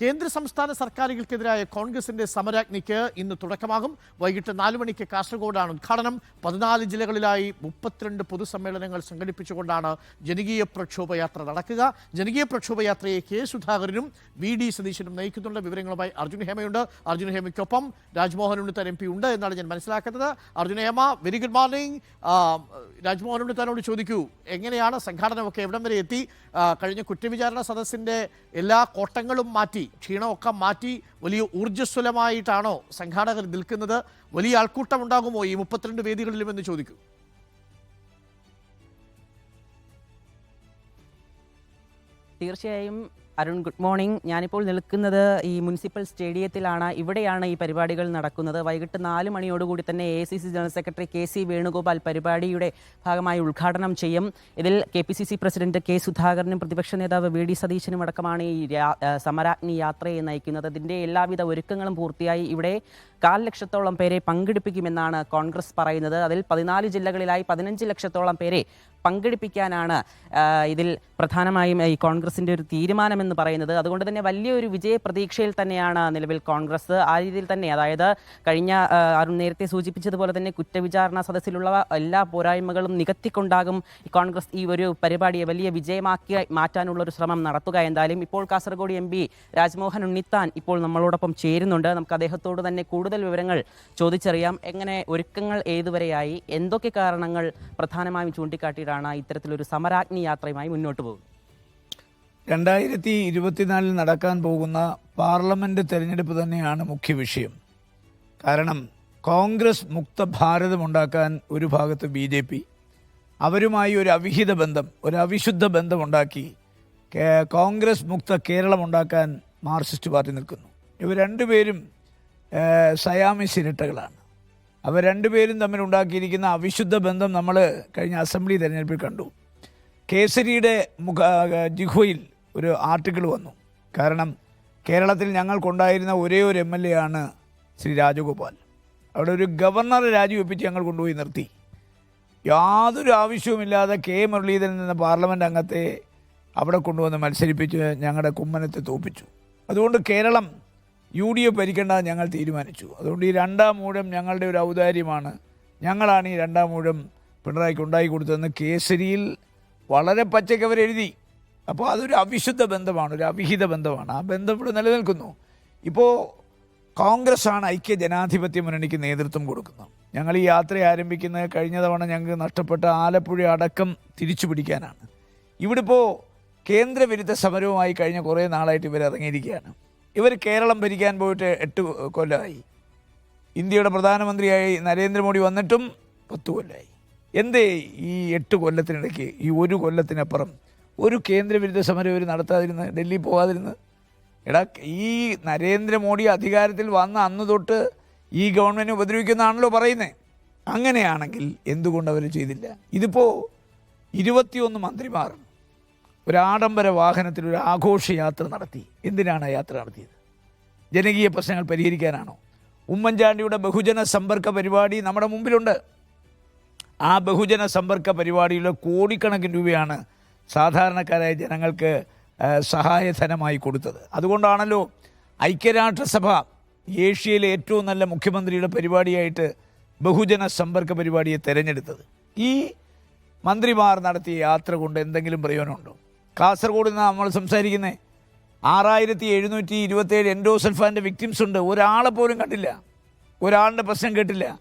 കേന്ദ്ര സംസ്ഥാന സർക്കാരുകൾക്കെതിരായ കോൺഗ്രസിന്റെ സമരാഗ്നിക്ക് ഇന്ന് തുടക്കമാകും. വൈകിട്ട് നാല് മണിക്ക് കാസർഗോഡാണ് ഉദ്ഘാടനം. പതിനാല് ജില്ലകളിലായി മുപ്പത്തിരണ്ട് പൊതുസമ്മേളനങ്ങൾ സംഘടിപ്പിച്ചുകൊണ്ടാണ് ജനകീയ പ്രക്ഷോഭയാത്ര നടക്കുക. ജനകീയ പ്രക്ഷോഭയാത്രയെ കെ സുധാകരനും വി ഡി സതീശനും നയിക്കുന്നുണ്ട്. വിവരങ്ങളുമായി അർജുൻ ഹേമയുണ്ട്. അർജുൻ ഹേമയ്ക്കൊപ്പം രാജ്മോഹൻ ഉണ്ണിത്താൻ എം പി ഉണ്ട് എന്നാണ് ഞാൻ മനസ്സിലാക്കുന്നത്. Arjun Hema very good morning Rajmohan ഉണ്ണിത്താനോട് ചോദിക്കൂ എങ്ങനെയാണ് സംഘാടനമൊക്കെ എവിടം വരെ എത്തി? കഴിഞ്ഞ കുറ്റവിചാരണ സദസ്സിന്റെ എല്ലാ കോട്ടങ്ങളും മാറ്റി. ക്ഷീണമൊക്കെ മാറ്റി വലിയ ഊർജസ്വലമായിട്ടാണോ സംഘാടകർ നിൽക്കുന്നത്? വലിയ ആൾക്കൂട്ടം ഉണ്ടാകുമോ ഈ മുപ്പത്തിരണ്ട് വേദികളിലും എന്ന് ചോദിക്കൂ. തീർച്ചയായും അരുൺ ഗുഡ് മോർണിംഗ്. ഞാനിപ്പോൾ നിൽക്കുന്നത് ഈ മുനിസിപ്പൽ സ്റ്റേഡിയത്തിലാണ്. ഇവിടെയാണ് ഈ പരിപാടികൾ നടക്കുന്നത്. വൈകിട്ട് നാല് മണിയോടുകൂടി തന്നെ A C C general secretary K C Venugopal പരിപാടിയുടെ ഭാഗമായി ഉദ്ഘാടനം ചെയ്യും. ഇതിൽ K P C C president K സുധാകരനും പ്രതിപക്ഷ നേതാവ് വി ഡി സതീശനും അടക്കമാണ് ഈ സമരാഗ്നി യാത്രയെ നയിക്കുന്നത്. അതിന്റെ എല്ലാവിധ ഒരുക്കങ്ങളും പൂർത്തിയായി ഇവിടെ കാൽ ലക്ഷത്തോളം പേരെ പങ്കെടുപ്പിക്കുമെന്നാണ് കോൺഗ്രസ് പറയുന്നത്. അതിൽ പതിനാല് ജില്ലകളിലായി പതിനഞ്ച് ലക്ഷത്തോളം പേരെ പങ്കെടുപ്പിക്കാനാണ് ഇതിൽ പ്രധാനമായും ഈ കോൺഗ്രസിന്റെ ഒരു തീരുമാനമെന്ന് പറയുന്നത്. അതുകൊണ്ട് തന്നെ വലിയൊരു വിജയ പ്രതീക്ഷയിൽ തന്നെയാണ് നിലവിൽ കോൺഗ്രസ്. ആ രീതിയിൽ തന്നെ അതായത് കഴിഞ്ഞ അരുൺ നേരത്തെ സൂചിപ്പിച്ചതുപോലെ തന്നെ കുറ്റവിചാരണ സദസ്സിലുള്ള എല്ലാ പോരായ്മകളും നികത്തിക്കൊണ്ടാകും കോൺഗ്രസ് ഈ ഒരു പരിപാടിയെ വലിയ വിജയമാക്കി മാറ്റാനുള്ള ഒരു ശ്രമം നടത്തുക എന്തായാലും. ഇപ്പോൾ കാസർഗോഡ് എം പി രാജ്മോഹൻ ഉണ്ണിത്താൻ ഇപ്പോൾ നമ്മളോടൊപ്പം ചേരുന്നുണ്ട്. നമുക്ക് അദ്ദേഹത്തോട് തന്നെ കൂടുതൽ വിവരങ്ങൾ ചോദിച്ചറിയാം. എങ്ങനെ ഒരുക്കങ്ങൾ ഏതുവരെയായി? എന്തൊക്കെ കാരണങ്ങൾ പ്രധാനമായും ചൂണ്ടിക്കാട്ടിയിട്ടാണ് ഇത്തരത്തിലൊരു സമരാഗ്നി യാത്രയുമായി മുന്നോട്ട് പോകുന്നത്? രണ്ടായിരത്തി ഇരുപത്തിനാലിൽ നടക്കാൻ പോകുന്ന പാർലമെന്റ് തെരഞ്ഞെടുപ്പ് തന്നെയാണ് മുഖ്യ വിഷയം. കാരണം കോൺഗ്രസ് മുക്ത ഭാരതം ഉണ്ടാക്കാൻ ഒരു ഭാഗത്ത് ബി ജെ പി അവരുമായി ഒരു അവിഹിത ബന്ധം ഒരു അവിശുദ്ധ ബന്ധമുണ്ടാക്കി കോൺഗ്രസ് മുക്ത കേരളം ഉണ്ടാക്കാൻ മാർക്സിസ്റ്റ് പാർട്ടി നിൽക്കുന്നു. ഇവർ രണ്ടുപേരും സയാമിസ് ഇരട്ടകളാണ് അവർ രണ്ടുപേരും തമ്മിൽ ഉണ്ടാക്കിയിരിക്കുന്ന അവിശുദ്ധ ബന്ധം നമ്മൾ കഴിഞ്ഞ അസംബ്ലി തെരഞ്ഞെടുപ്പിൽ കണ്ടു. കേസരിയുടെ മുഖ ജിഹോയിൽ ഒരു ആർട്ടിക്കിൾ വന്നു. കാരണം കേരളത്തിൽ ഞങ്ങൾക്കുണ്ടായിരുന്ന ഒരേ ഒരു എം എൽ എ ആണ് ശ്രീ രാജഗോപാൽ. അവിടെ ഒരു ഗവർണറെ രാജിവെപ്പിച്ച് ഞങ്ങൾ കൊണ്ടുപോയി നിർത്തി. യാതൊരു ആവശ്യവുമില്ലാതെ കെ മുരളീധരൻ എന്ന പാർലമെന്റ് അംഗത്തെ അവിടെ കൊണ്ടുവന്ന് മത്സരിപ്പിച്ച് ഞങ്ങളുടെ കുമ്മനത്തെ തോപ്പിച്ചു. അതുകൊണ്ട് കേരളം യു ഡി എഫ് ഭരിക്കേണ്ടത് ഞങ്ങൾ തീരുമാനിച്ചു. അതുകൊണ്ട് ഈ രണ്ടാം ഊഴം ഞങ്ങളുടെ ഒരു ഔദാര്യമാണ്. ഞങ്ങളാണ് ഈ രണ്ടാം ഊഴം പിണറായിക്ക് ഉണ്ടാക്കി കൊടുത്തതെന്ന് കേസരിയിൽ വളരെ പച്ചക്കവരെഴുതി അപ്പോൾ അതൊരു അവിശുദ്ധ ബന്ധമാണ് ഒരു അവിഹിത ബന്ധമാണ്. ആ ബന്ധം ഇവിടെ നിലനിൽക്കുന്നു. ഇപ്പോൾ കോൺഗ്രസ് ആണ് ഐക്യ ജനാധിപത്യ മുന്നണിക്ക് നേതൃത്വം കൊടുക്കുന്നത്. ഞങ്ങൾ ഈ യാത്ര ആരംഭിക്കുന്നത് കഴിഞ്ഞ തവണ ഞങ്ങൾക്ക് നഷ്ടപ്പെട്ട ആലപ്പുഴ അടക്കം തിരിച്ചു പിടിക്കാനാണ്. ഇവിടെ ഇപ്പോൾ കേന്ദ്രവിരുദ്ധ സമരവുമായി കഴിഞ്ഞ കുറേ നാളായിട്ട് ഇവർ ഇറങ്ങിയിരിക്കുകയാണ്. ഇവർ കേരളം ഭരിക്കാൻ പോയിട്ട് എട്ട് കൊല്ലമായി ഇന്ത്യയുടെ പ്രധാനമന്ത്രിയായി നരേന്ദ്രമോദി വന്നിട്ടും പത്ത് കൊല്ലമായി എന്തേ ഈ എട്ട് കൊല്ലത്തിനിടയ്ക്ക് ഈ ഒരു കൊല്ലത്തിനപ്പുറം ഒരു കേന്ദ്രവിരുദ്ധ സമരം ഇവർ നടത്താതിരുന്ന് ഡൽഹി പോകാതിരുന്ന് എടാ ഈ നരേന്ദ്രമോദി അധികാരത്തിൽ വന്ന അന്ന് തൊട്ട് ഈ ഗവൺമെന്റ് ഉപദ്രവിക്കുന്നതാണല്ലോ പറയുന്നത് അങ്ങനെയാണെങ്കിൽ എന്തുകൊണ്ട് അവർ ചെയ്തില്ല? ഇതിപ്പോൾ ഇരുപത്തിയൊന്ന് മന്ത്രിമാർ ഒരു വാഹനത്തിൽ ഒരു ആഘോഷയാത്ര നടത്തി. എന്തിനാണ് യാത്ര നടത്തിയത്? ജനകീയ പ്രശ്നങ്ങൾ പരിഹരിക്കാനാണോ? ഉമ്മൻചാണ്ടിയുടെ ബഹുജന സമ്പർക്ക പരിപാടി നമ്മുടെ മുമ്പിലുണ്ട്. ആ ബഹുജന സമ്പർക്ക പരിപാടിയിലെ കോടിക്കണക്കിന് രൂപയാണ് സാധാരണക്കാരായ ജനങ്ങൾക്ക് സഹായധനമായി കൊടുത്തത്. അതുകൊണ്ടാണല്ലോ ഐക്യരാഷ്ട്രസഭ ഏഷ്യയിലെ ഏറ്റവും നല്ല മുഖ്യമന്ത്രിയുടെ പരിപാടിയായിട്ട് ബഹുജന സമ്പർക്ക പരിപാടിയെ തിരഞ്ഞെടുത്തത്. ഈ മന്ത്രിമാർ നടത്തിയ യാത്ര കൊണ്ട് എന്തെങ്കിലും പ്രയോജനമുണ്ടോ? കാസർഗോഡ് നിന്ന് നമ്മൾ സംസാരിക്കുന്നത് ആറായിരത്തി എഴുന്നൂറ്റി ഇരുപത്തേഴ് എൻഡോസൽഫാന്റെ വിക്ടിംസ് ഉണ്ട്. ഒരാളെ പോലും കണ്ടില്ല. ഒരാളുടെ പ്രശ്നം കേട്ടില്ല.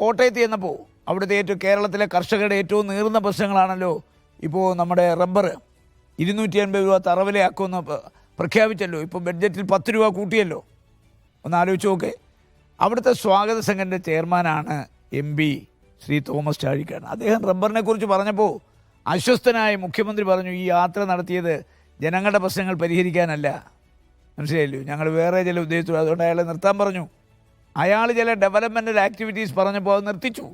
കോട്ടയത്ത് ചെന്നപ്പോൾ അവിടുത്തെ ഏറ്റവും കേരളത്തിലെ കർഷകരുടെ ഏറ്റവും നീറുന്ന പ്രശ്നങ്ങളാണല്ലോ ഇപ്പോൾ നമ്മുടെ റബ്ബർ ഇരുന്നൂറ്റി അൻപത് രൂപ തറവിലയാക്കുമെന്ന് പ്രഖ്യാപിച്ചല്ലോ. ഇപ്പോൾ ബഡ്ജറ്റിൽ പത്ത് രൂപ കൂട്ടിയല്ലോ. ഒന്ന് ആലോചിച്ച് നോക്ക്. അവിടുത്തെ സ്വാഗത സംഘന്റെ ചെയർമാനാണ് എം പി ശ്രീ തോമസ് ചാഴിക്കാണ് അദ്ദേഹം റബ്ബറിനെ കുറിച്ച് പറഞ്ഞപ്പോൾ അസ്വസ്ഥനായ മുഖ്യമന്ത്രി പറഞ്ഞു ഈ യാത്ര നടത്തിയത് ജനങ്ങളുടെ പ്രശ്നങ്ങൾ പരിഹരിക്കാനല്ല. മനസ്സിലായില്ലോ? ഞങ്ങൾ വേറെ ചില ഉദ്ദേശിച്ചു. അതുകൊണ്ട് അയാളെ നിർത്താൻ പറഞ്ഞു. അയാൾ ചില ഡെവലപ്മെന്റൽ ആക്ടിവിറ്റീസ് പറഞ്ഞപ്പോൾ അത് നിർത്തിച്ചു.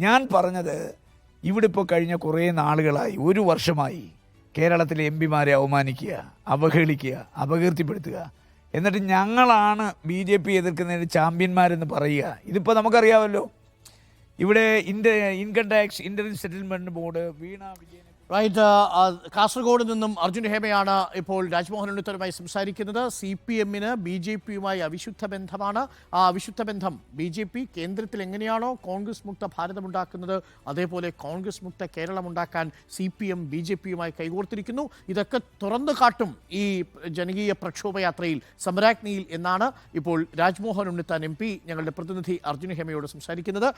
ഞാൻ പറഞ്ഞത് ഇവിടെ ഇപ്പോൾ കഴിഞ്ഞ കുറേ നാളുകളായി ഒരു വർഷമായി കേരളത്തിലെ എം പിമാരെ അവമാനിക്കുക അവഹേളിക്കുക അപകീർത്തിപ്പെടുത്തുക. എന്നിട്ട് ഞങ്ങളാണ് ബി ജെ പി എതിർക്കുന്നതിന് ചാമ്പ്യന്മാരെന്ന് പറയുക. ഇതിപ്പോൾ നമുക്കറിയാമല്ലോ ഇവിടെ ഇൻഡ income tax inter settlement board Veena വിജയനെ റൈറ്റ് കാസർഗോഡ് നിന്നും അർജുൻ ഹേമയാണ് ഇപ്പോൾ രാജ്മോഹൻ ഉണ്ണിത്തരുമായി സംസാരിക്കുന്നത്. സി പി എമ്മിന് ബി ജെ പിയുമായി അവിശുദ്ധ ബന്ധമാണ്. ആ അവിശുദ്ധ ബന്ധം ബി ജെ പി കേന്ദ്രത്തിൽ എങ്ങനെയാണോ കോൺഗ്രസ് മുക്ത ഭാരതം ഉണ്ടാക്കുന്നത് അതേപോലെ കോൺഗ്രസ് മുക്ത കേരളം ഉണ്ടാക്കാൻ C P M B J പിയുമായി കൈകോർത്തിരിക്കുന്നു. ഇതൊക്കെ തുറന്നു കാട്ടും ഈ ജനകീയ പ്രക്ഷോഭയാത്രയിൽ സമരാഗ്നിയിൽ എന്നാണ് ഇപ്പോൾ രാജ്മോഹൻ ഉണ്ണിത്താൻ എം പി ഞങ്ങളുടെ പ്രതിനിധി അർജുൻ ഹേമയോട് സംസാരിക്കുന്നത്.